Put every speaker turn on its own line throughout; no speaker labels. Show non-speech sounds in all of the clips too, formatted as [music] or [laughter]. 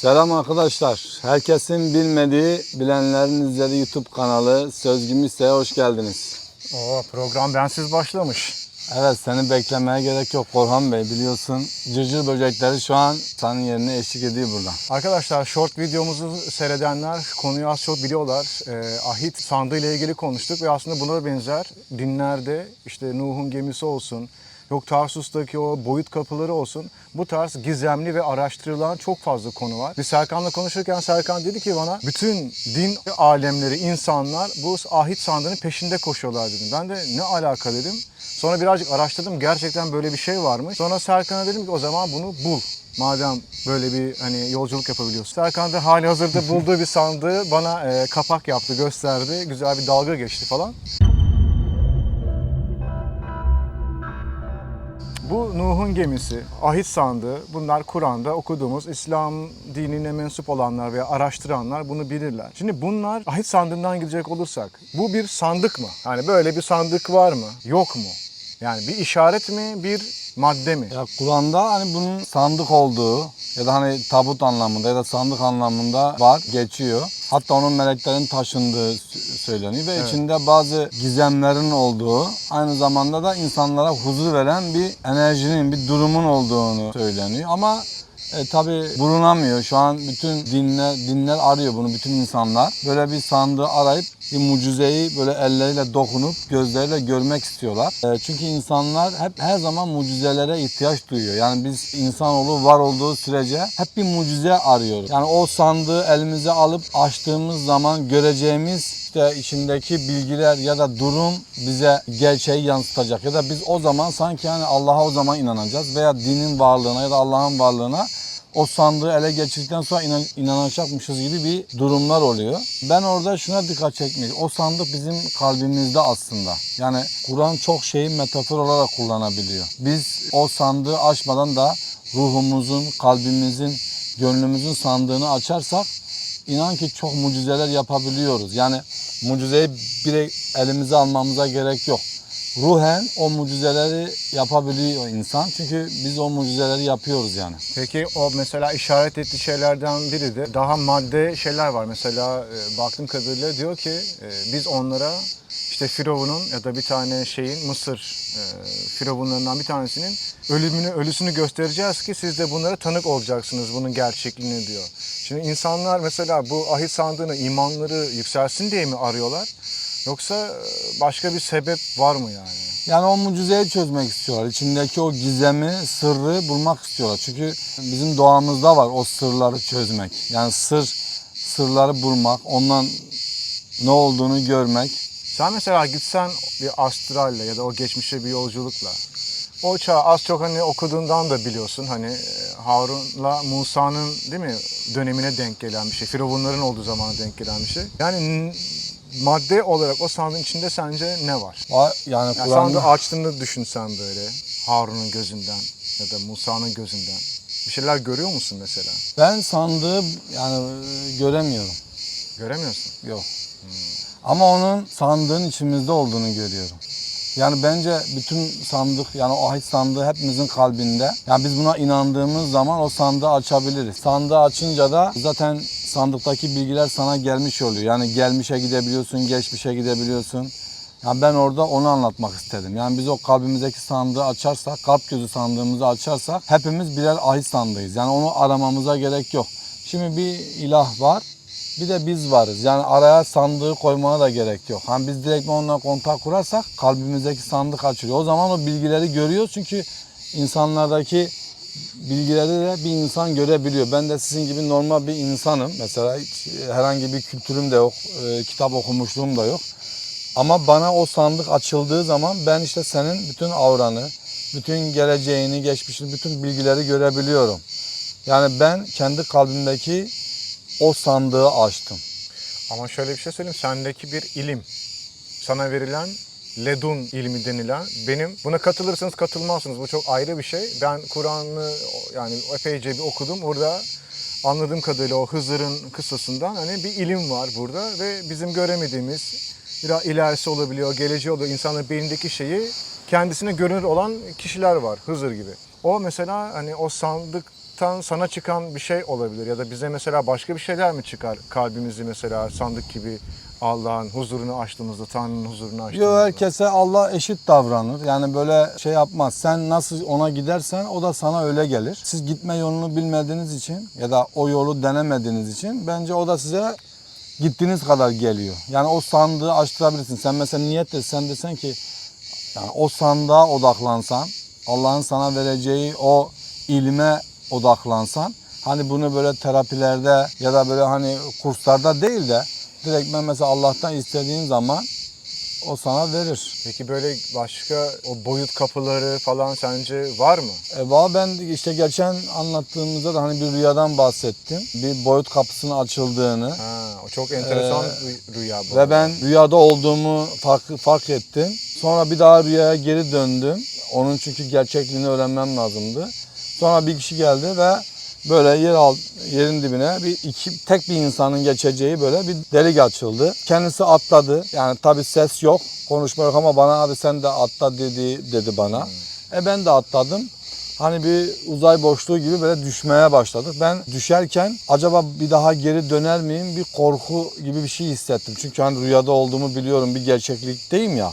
Selam arkadaşlar. Herkesin bilmediği, bilenlerin izlediği YouTube kanalı Söz Gümüşse'ye hoş geldiniz.
Oo, program bensiz başlamış.
Evet seni beklemeye gerek yok Korhan Bey biliyorsun. Cırcır böcekleri şu an senin yerine eşlik ediyor burada.
Arkadaşlar short videomuzu seyredenler konuyu az çok biliyorlar. Ee, ahit sandığı ile ilgili konuştuk ve aslında buna benzer dinlerde işte Nuh'un gemisi olsun, yok Tarsus'taki o boyut kapıları olsun bu tarz gizemli ve araştırılan çok fazla konu var. Biz Serkan'la konuşurken Serkan dedi ki bana bütün din alemleri, insanlar bu ahit sandığının peşinde koşuyorlar dedim. Ben de ne alaka dedim. Sonra birazcık araştırdım. Gerçekten böyle bir şey varmış. Sonra Serkan'a dedim ki o zaman bunu bul. Madem böyle bir hani yolculuk yapabiliyorsun. Serkan da hali hazırda bulduğu bir sandığı bana e, kapak yaptı, gösterdi. Güzel bir dalga geçti falan. Bu Nuh'un gemisi, ahit sandığı, bunlar Kur'an'da okuduğumuz İslam dinine mensup olanlar veya araştıranlar bunu bilirler. Şimdi bunlar ahit sandığından gidecek olursak, bu bir sandık mı? Yani böyle bir sandık var mı? Yok mu? Yani bir işaret mi, bir madde mi?
Ya Kur'an'da hani bunun sandık olduğu ya da hani tabut anlamında ya da sandık anlamında var, geçiyor. Hatta onun meleklerin taşındığı söyleniyor ve
Evet.
içinde bazı gizemlerin olduğu, aynı zamanda da insanlara huzur veren bir enerjinin, bir durumun olduğunu söyleniyor. Ama e, tabi bulunamıyor. Şu an bütün dinler dinler arıyor bunu bütün insanlar. Böyle bir sandığı arayıp bir mucizeyi böyle elleriyle dokunup gözleriyle görmek istiyorlar. E, çünkü insanlar hep her zaman mucizelere ihtiyaç duyuyor. Yani biz insanoğlu var olduğu sürece hep bir mucize arıyoruz. Yani o sandığı elimize alıp açtığımız zaman göreceğimiz işte içindeki bilgiler ya da durum bize gerçeği yansıtacak ya da biz o zaman sanki hani Allah'a o zaman inanacağız veya dinin varlığına ya da Allah'ın varlığına o sandığı ele geçirdikten sonra inan, inanacakmışız gibi bir durumlar oluyor. Ben orada şuna dikkat çekmek. O sandık bizim kalbimizde aslında. Yani Kur'an çok şeyi metafor olarak kullanabiliyor. Biz o sandığı açmadan da ruhumuzun, kalbimizin, gönlümüzün sandığını açarsak inan ki çok mucizeler yapabiliyoruz. Yani mucizeyi bir elimize almamıza gerek yok. Ruhen o mucizeleri yapabiliyor insan. Çünkü biz o mucizeleri yapıyoruz yani.
Peki o mesela işaret ettiği şeylerden biri de daha madde şeyler var. Mesela e, baktığım kadarıyla diyor ki e, biz onlara işte Firavun'un ya da bir tane şeyin Mısır e, Firavunlarından bir tanesinin ölümünü, ölüsünü göstereceğiz ki siz de bunlara tanık olacaksınız bunun gerçekliğini diyor. Şimdi insanlar mesela bu ahit sandığını imanları yükselsin diye mi arıyorlar? Yoksa e, başka bir sebep var mı yani?
Yani o mucizeyi çözmek istiyorlar. İçindeki o gizemi, sırrı bulmak istiyorlar. Çünkü bizim doğamızda var o sırları çözmek. Yani sır, sırları bulmak, ondan ne olduğunu görmek.
Sen mesela gitsen bir astralle ya da o geçmişe bir yolculukla o çağ az çok hani okuduğundan da biliyorsun hani e, Harun'la Musa'nın değil mi dönemine denk gelen bir şey. Firavunların olduğu zamana denk gelen bir şey. Yani madde olarak o sandığın içinde sence ne var?
Va- Yani
Yani
Kur'an'da
sandığı açtığında düşünsen böyle Harun'un gözünden ya da Musa'nın gözünden bir şeyler görüyor musun mesela?
ben sandığı yani e, göremiyorum.
Göremiyorsun.
Yok. Ama onun sandığın içimizde olduğunu görüyorum. Yani bence bütün sandık yani o ahit sandığı hepimizin kalbinde. Yani biz buna inandığımız zaman o sandığı açabiliriz. Sandığı açınca da zaten sandıktaki bilgiler sana gelmiş oluyor. Yani gelmişe gidebiliyorsun, geçmişe gidebiliyorsun. Yani ben orada onu anlatmak istedim. Yani biz o kalbimizdeki sandığı açarsak, kalp gözü sandığımızı açarsak hepimiz birer ahit sandığıyız. Yani onu aramamıza gerek yok. Şimdi bir ilah var. Bir de biz varız. Yani araya sandığı koymana da gerek yok. Hani biz direkt onunla kontak kurarsak kalbimizdeki sandık açılıyor. O zaman o bilgileri görüyoruz çünkü insanlardaki bilgileri de bir insan görebiliyor. Ben de sizin gibi normal bir insanım. Mesela hiç herhangi bir kültürüm de yok, e, kitap okumuşluğum da yok. Ama bana o sandık açıldığı zaman ben işte senin bütün avranı, bütün geleceğini, geçmişini, bütün bilgileri görebiliyorum. Yani ben kendi kalbimdeki o sandığı açtım.
Ama şöyle bir şey söyleyeyim. Sendeki bir ilim. Sana verilen ledun ilmi denilen benim buna katılırsanız katılmazsınız. Bu çok ayrı bir şey. Ben Kur'an'ı yani epeyce bir okudum. Orada anladığım kadarıyla o Hızır'ın kıssasından hani bir ilim var burada ve bizim göremediğimiz biraz ilerisi olabiliyor, geleceği oluyor. İnsanların beynindeki şeyi kendisine görünür olan kişiler var Hızır gibi. O mesela hani o sandık sandıktan sana çıkan bir şey olabilir ya da bize mesela başka bir şeyler mi çıkar kalbimizi mesela sandık gibi Allah'ın huzurunu açtığımızda, Tanrı'nın huzurunu açtığımızda?
Yok herkese Allah eşit davranır. Yani böyle şey yapmaz. Sen nasıl ona gidersen o da sana öyle gelir. Siz gitme yolunu bilmediğiniz için ya da o yolu denemediğiniz için bence o da size gittiğiniz kadar geliyor. Yani o sandığı açtırabilirsin. Sen mesela niyet et sen desen ki yani o sandığa odaklansan, Allah'ın sana vereceği o ilme odaklansan, hani bunu böyle terapilerde ya da böyle hani kurslarda değil de direkt ben mesela Allah'tan istediğin zaman o sana verir.
Peki böyle başka o boyut kapıları falan sence var mı?
E, valla ben işte geçen anlattığımızda da hani bir rüyadan bahsettim. Bir boyut kapısının açıldığını
Ha, o çok enteresan
Ee,
bir rüya bu.
ve ben rüyada olduğumu fark, fark ettim. Sonra bir daha rüyaya geri döndüm. Onun çünkü gerçekliğini öğrenmem lazımdı. Sonra bir kişi geldi ve böyle yer alt, yerin dibine bir iki tek bir insanın geçeceği böyle bir delik açıldı. Kendisi atladı. Yani tabi ses yok, konuşma yok ama bana abi sen de atla dedi dedi bana. E ben de atladım. Hani bir uzay boşluğu gibi böyle düşmeye başladık. Ben düşerken acaba bir daha geri döner miyim? Bir korku gibi bir şey hissettim. Çünkü hani rüyada olduğumu biliyorum. Bir gerçeklikteyim ya.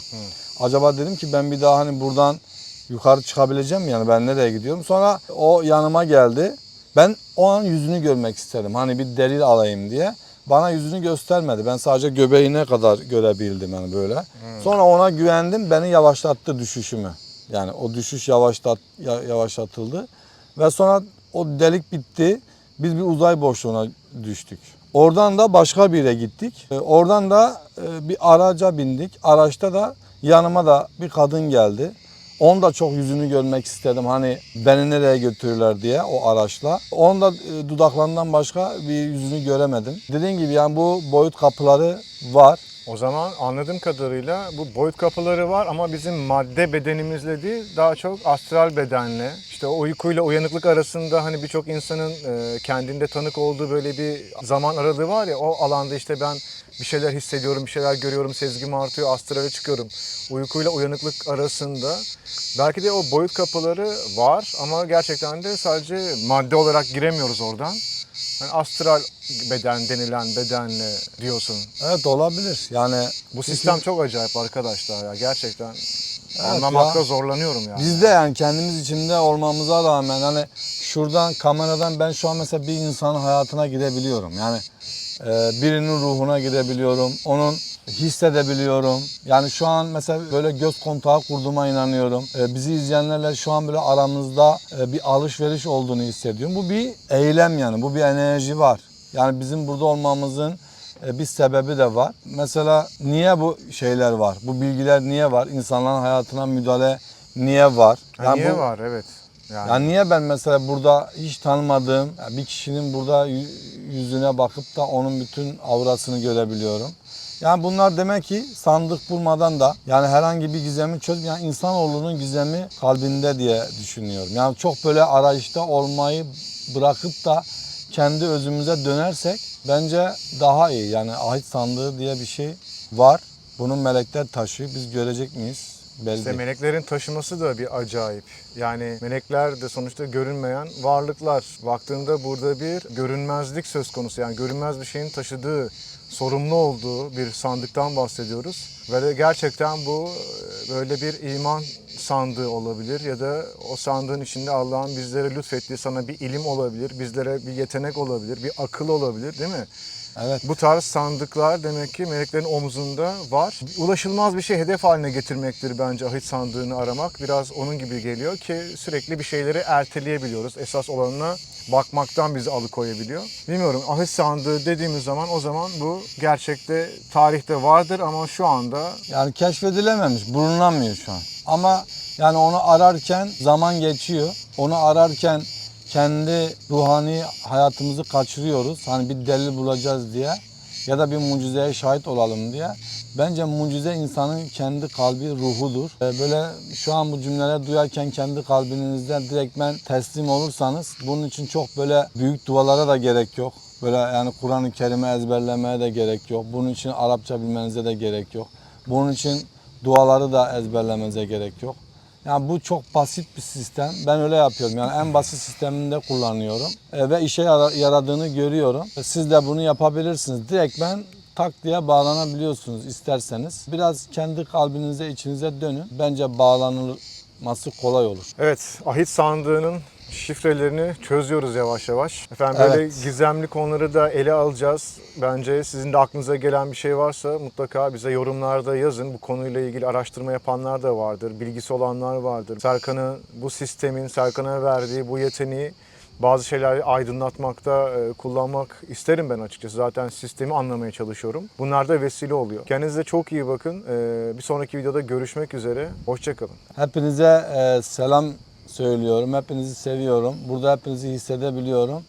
Acaba dedim ki ben bir daha hani buradan yukarı çıkabileceğim yani ben nereye gidiyorum? Sonra o yanıma geldi. Ben o an yüzünü görmek istedim. Hani bir delil alayım diye. Bana yüzünü göstermedi. Ben sadece göbeğine kadar görebildim yani böyle. Sonra ona güvendim. Beni yavaşlattı düşüşümü. Yani o düşüş yavaşlat ya- yavaşlatıldı ve sonra o delik bitti. Biz bir uzay boşluğuna düştük. Oradan da başka bir yere gittik. Ee, Oradan da e, bir araca bindik. Araçta da yanıma da bir kadın geldi. Onun da çok yüzünü görmek istedim. Hani beni nereye götürürler diye o araçla. Onun da e, dudaklarından başka bir yüzünü göremedim. Dediğim gibi yani bu boyut kapıları var.
O zaman anladığım kadarıyla bu boyut kapıları var ama bizim madde bedenimizle değil daha çok astral bedenle işte o uykuyla uyanıklık arasında hani birçok insanın e, kendinde tanık olduğu böyle bir zaman aralığı var ya o alanda işte ben bir şeyler hissediyorum, bir şeyler görüyorum, sezgim artıyor, astrale çıkıyorum. Uykuyla uyanıklık arasında belki de o boyut kapıları var ama gerçekten de sadece madde olarak giremiyoruz oradan. Yani astral beden denilen bedenle diyorsun.
Evet olabilir. Yani
Bu sistem çok acayip arkadaşlar ya gerçekten.
Evet
Anlamakta
ya.
zorlanıyorum yani.
Biz de yani kendimiz içinde olmamıza rağmen hani şuradan kameradan ben şu an mesela bir insanın hayatına gidebiliyorum. Yani birinin ruhuna gidebiliyorum. Onun hissedebiliyorum. Yani şu an mesela böyle göz kontağı kurduğuma inanıyorum. E, bizi izleyenlerle şu an böyle aramızda e, bir alışveriş olduğunu hissediyorum. Bu bir eylem yani. Bu bir enerji var. Yani bizim burada olmamızın e, bir sebebi de var. Mesela niye bu şeyler var? Bu bilgiler niye var? İnsanların hayatına müdahale niye var?
Ha,
Yani
niye
bu-
var evet. Yani,
Yani niye ben mesela burada hiç tanımadığım bir kişinin burada yü- yüzüne bakıp da onun bütün aurasını görebiliyorum. Yani bunlar demek ki sandık bulmadan da yani herhangi bir gizemi çöz yani insanoğlunun gizemi kalbinde diye düşünüyorum. Yani çok böyle arayışta olmayı bırakıp da kendi özümüze dönersek bence daha iyi. Yani ahit sandığı diye bir şey var. Bunun melekler taşıyor. Biz görecek miyiz? Belli.
işte meleklerin taşıması da bir acayip. Yani melekler de sonuçta görünmeyen varlıklar. Baktığında burada bir görünmezlik söz konusu. Yani görünmez bir şeyin taşıdığı, sorumlu olduğu bir sandıktan bahsediyoruz. Ve de gerçekten bu e, böyle bir iman sandığı olabilir ya da o sandığın içinde Allah'ın bizlere lütfettiği sana bir ilim olabilir, bizlere bir yetenek olabilir, bir akıl olabilir değil mi?
Evet.
Bu tarz sandıklar demek ki meleklerin omzunda var. Ulaşılmaz bir şey hedef haline getirmektir bence ahit sandığını aramak. Biraz onun gibi geliyor ki sürekli bir şeyleri erteleyebiliyoruz. Esas olanına bakmaktan bizi alıkoyabiliyor. Bilmiyorum ahit sandığı dediğimiz zaman o zaman bu gerçekte tarihte vardır ama şu anda
Yani keşfedilememiş, bulunamıyor şu an. Ama yani onu ararken zaman geçiyor. Onu ararken kendi ruhani hayatımızı kaçırıyoruz. Hani bir delil bulacağız diye ya da bir mucizeye şahit olalım diye. Bence mucize insanın kendi kalbi ruhudur. Ee, Böyle şu an bu cümleleri duyarken kendi kalbinizden direktmen teslim olursanız bunun için çok böyle büyük dualara da gerek yok. Böyle yani Kur'an-ı Kerim'i ezberlemeye de gerek yok. Bunun için Arapça bilmenize de gerek yok. Bunun için duaları da ezberlemenize gerek yok. Yani bu çok basit bir sistem. Ben öyle yapıyorum. Yani en basit sistemini de kullanıyorum. E, ve işe yara- yaradığını görüyorum. E, Siz de bunu yapabilirsiniz. Direkt ben tak diye bağlanabiliyorsunuz isterseniz. Biraz kendi kalbinize, içinize dönün. Bence bağlanılması kolay olur.
Evet, ahit sandığının şifrelerini çözüyoruz yavaş yavaş. Efendim böyle
Evet.
gizemli konuları da ele alacağız. Bence sizin de aklınıza gelen bir şey varsa mutlaka bize yorumlarda yazın. Bu konuyla ilgili araştırma yapanlar da vardır, bilgisi olanlar vardır. Serkan'ın bu sistemin, Serkan'a verdiği bu yeteneği bazı şeyleri aydınlatmakta e, kullanmak isterim ben açıkçası. Zaten sistemi anlamaya çalışıyorum. Bunlar da vesile oluyor. Kendinize çok iyi bakın. E, bir sonraki videoda görüşmek üzere. Hoşçakalın.
Hepinize e, selam söylüyorum. Hepinizi seviyorum. Burada hepinizi hissedebiliyorum.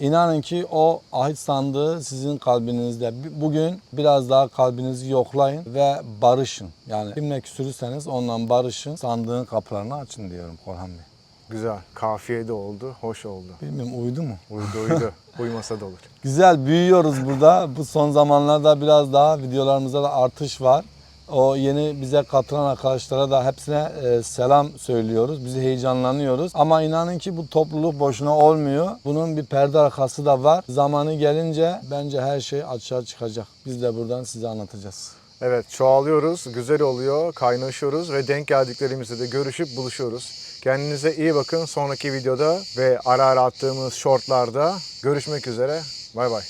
İnanın ki o ahit sandığı sizin kalbinizde. Bugün biraz daha kalbinizi yoklayın ve barışın. Yani kimle küsürürseniz onunla barışın. Sandığın kapılarını açın diyorum Korhan Bey.
Güzel. Kafiye de oldu. Hoş oldu.
Bilmiyorum uydu mu?
Uydu uydu. [laughs] Uymasa da olur.
Güzel büyüyoruz burada. Bu son zamanlarda biraz daha videolarımızda da artış var. O yeni bize katılan arkadaşlara da hepsine e, selam söylüyoruz. Bizi heyecanlanıyoruz. Ama inanın ki bu topluluk boşuna olmuyor. Bunun bir perde arkası da var. Zamanı gelince bence her şey açığa çıkacak. Biz de buradan size anlatacağız.
Evet çoğalıyoruz, güzel oluyor, kaynaşıyoruz ve denk geldiklerimizde de görüşüp buluşuyoruz. Kendinize iyi bakın. Sonraki videoda ve ara ara attığımız shortlarda görüşmek üzere. Bay bay.